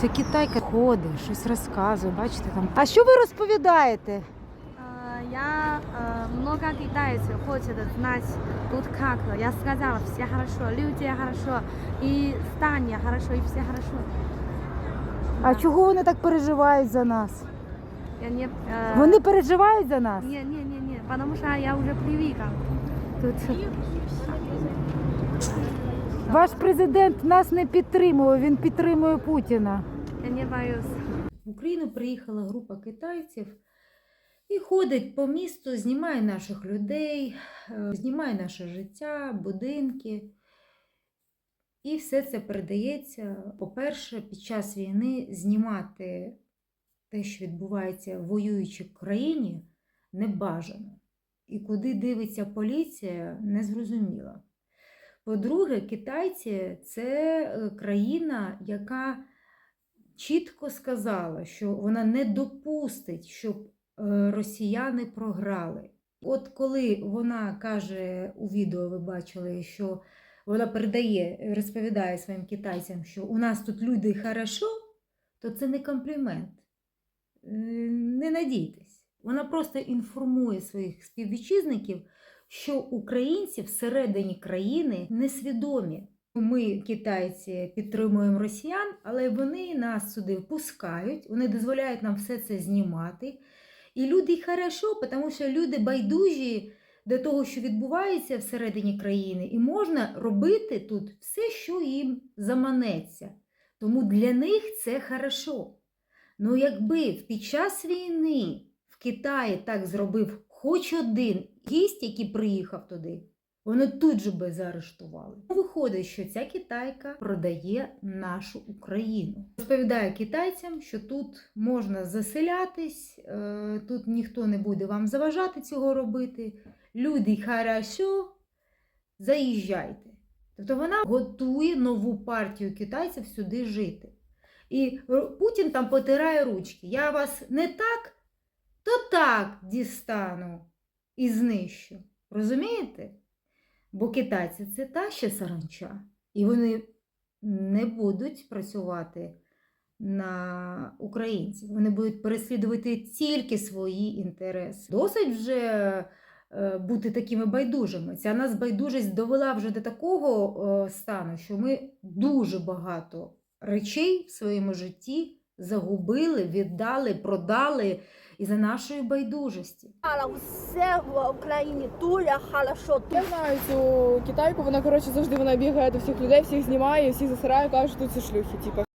Це китайка ходить, щось розказує, бачите там. А що ви розповідаєте? Э, Я э, много китайцев хочет знать тут как. Я сказала, все хорошо, люди хорошо, и здание хорошо, и все хорошо. А чого вони так переживають за нас? Я не, э, Вони переживають за нас? Не, не, не, не, потому что я уже привыкла. Тут Ваш президент нас не підтримує, він підтримує Путіна. В Україну приїхала група китайців і ходить по місту, знімає наших людей, е, знімає наше життя, будинки. І все це передається. По-перше, під час війни знімати те, що відбувається в воюючій країні, не бажано. І куди дивиться поліція, не зрозуміло. По-друге, китайці це е, країна, яка чітко сказала, що вона не допустить, щоб е, росіяни програли. От коли вона каже у відео, ви бачили, що вона передає, розповідає своїм китайцям, що у нас тут люди хорошо, то це не комплімент. Е, Не надійтесь. Вона просто інформує своїх співвітчизників, що українці всередині країни несвідомі. Ми, китайці, підтримуємо росіян, але вони нас сюди впускають, вони дозволяють нам все це знімати. І люди хорошо, тому що люди байдужі до того, що відбувається всередині країни, і можна робити тут все, що їм заманеться. Тому для них це хорошо. Ну, якби під час війни в Китаї так зробив хоч один гість, який приїхав туди, вони тут же би заарештували. Виходить, що ця китайка продає нашу Україну. Розповідає китайцям, що тут можна заселятись, е, тут ніхто не буде вам заважати цього робити. Люди хорошо, заїжджайте. Тобто вона готує нову партію китайців сюди жити. І Путін там потирає ручки. Я вас не так, то так дістану і знищу. Розумієте? Бо китайці це та ще саранча, і вони не будуть працювати на українців. Вони будуть переслідувати тільки свої інтереси. Досить вже е, бути такими байдужими. Ця нас байдужість довела вже до такого е, стану, що ми дуже багато речей в своєму житті загубили, віддали, продали із-за нашої байдужості. Але усе в Україні дуже хорошо. Я знаю цю китайку, вона коротше завжди вона бігає до всіх людей, всіх знімає, всіх засирає, каже, що тут ці шлюхи. Типу.